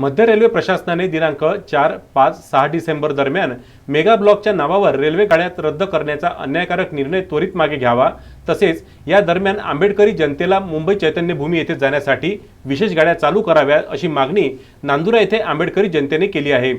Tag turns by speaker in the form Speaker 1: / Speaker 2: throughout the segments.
Speaker 1: मध्य रेल्वे प्रशासनाने दिनांक चार पाच सहा डिसेंबर दरम्यान मेगा ब्लॉकच्या नावावर रेल्वे गाड्यात रद्द करण्याचा अन्यायकारक निर्णय त्वरित मागे घ्यावा. तसेच या दरम्यान आंबेडकरी जनतेला मुंबई चैतन्यभूमी येथे जाण्यासाठी विशेष गाड्या चालू कराव्या अशी मागणी नांदुरा येथे आंबेडकरी जनतेने केली आहे.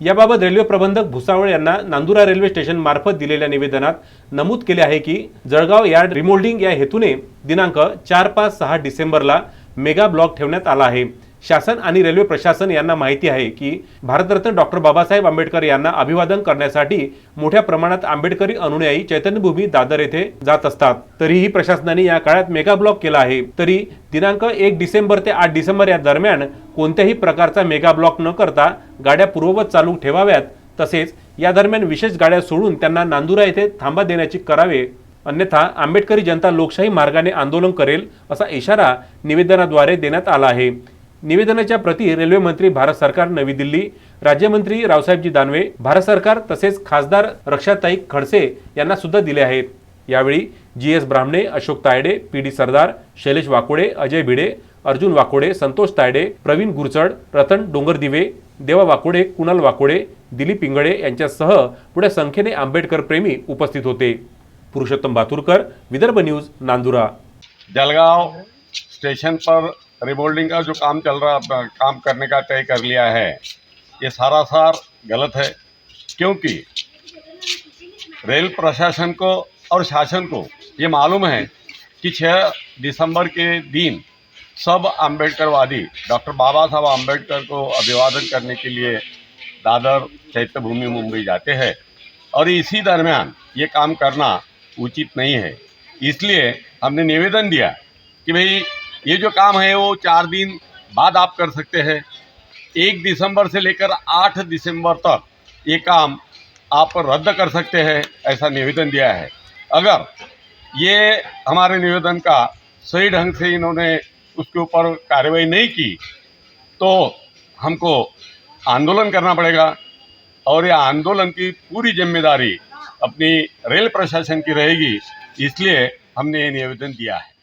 Speaker 1: याबाबत रेल्वे प्रबंधक भुसावळ यांना नांदुरा रेल्वे स्टेशन मार्फत दिलेल्या निवेदनात नमूद केले आहे की जळगाव यार्ड रिमोल्डिंग या हेतूने दिनांक चार पाच सहा डिसेंबरला मेगा ब्लॉक ठेवण्यात आला आहे. शासन आणि रेल्वे प्रशासन यांना माहिती आहे की भारतरत्न डॉक्टर बाबासाहेब आंबेडकर यांना अभिवादन करण्यासाठी मोठ्या प्रमाणात आंबेडकरी अनुयायी चैतन्यभूमी दादर येथे जात असतात. तरीही प्रशासनाने या काळात मेगा ब्लॉक केला आहे. तरी दिनांक एक डिसेंबर ते आठ डिसेंबर या दरम्यान कोणत्याही प्रकारचा मेगा ब्लॉक न करता गाड्या पूर्ववत चालू ठेवाव्यात. तसेच या दरम्यान विशेष गाड्या सोडून त्यांना नांदुरा येथे थांबा देण्याची करावे. अन्यथा आंबेडकरी जनता लोकशाही मार्गाने आंदोलन करेल असा इशारा निवेदनाद्वारे देण्यात आला आहे. निवेदनाच्या प्रती रेल्वे मंत्री भारत सरकार नवी दिल्ली. राज्यमंत्री रावसाहेबजी दानवे भारत सरकार तसेच खासदार रक्षाताई खडसे यांना सुद्धा दिले आहेत. यावेळी G S Brahmane Ashok Tayde P D Sardar Shailesh Wakode Ajay Bhide Arjun Wakode Santosh Tayde Praveen Gurchad Ratan Dongardive Deva Wakode Kunal Wakode Dilip Pingale यांच्यासह पुढे संख्येने आंबेडकर प्रेमी उपस्थित होते. पुरुषोत्तम बातुरकर विदर्भ न्यूज नांदुरा.
Speaker 2: जलगांव स्टेशन पर रिबोल्डिंग का जो काम चल रहा काम करने का तय कर लिया है, ये सारा सार गलत है, क्योंकि रेल प्रशासन को और शासन को ये मालूम है कि 6 दिसंबर के दिन सब अम्बेडकरवादी डॉक्टर बाबा साहब अंबेडकर को अभिवादन करने के लिए दादर चैत्यभूमि मुंबई जाते हैं और इसी दरमियान ये काम करना उचित नहीं है। इसलिए हमने निवेदन दिया कि भाई ये जो काम है, वो चार दिन बाद आप कर सकते हैं। एक दिसंबर से लेकर आठ दिसंबर तक ये काम आप रद्द कर सकते हैं, ऐसा निवेदन दिया है। अगर ये हमारे निवेदन का सही ढंग से इन्होंने उसके ऊपर कार्रवाई नहीं की तो हमको आंदोलन करना पड़ेगा और ये आंदोलन की पूरी ज़िम्मेदारी अपनी रेल प्रशासन की रहेगी, इसलिए हमने ये निवेदन दिया है।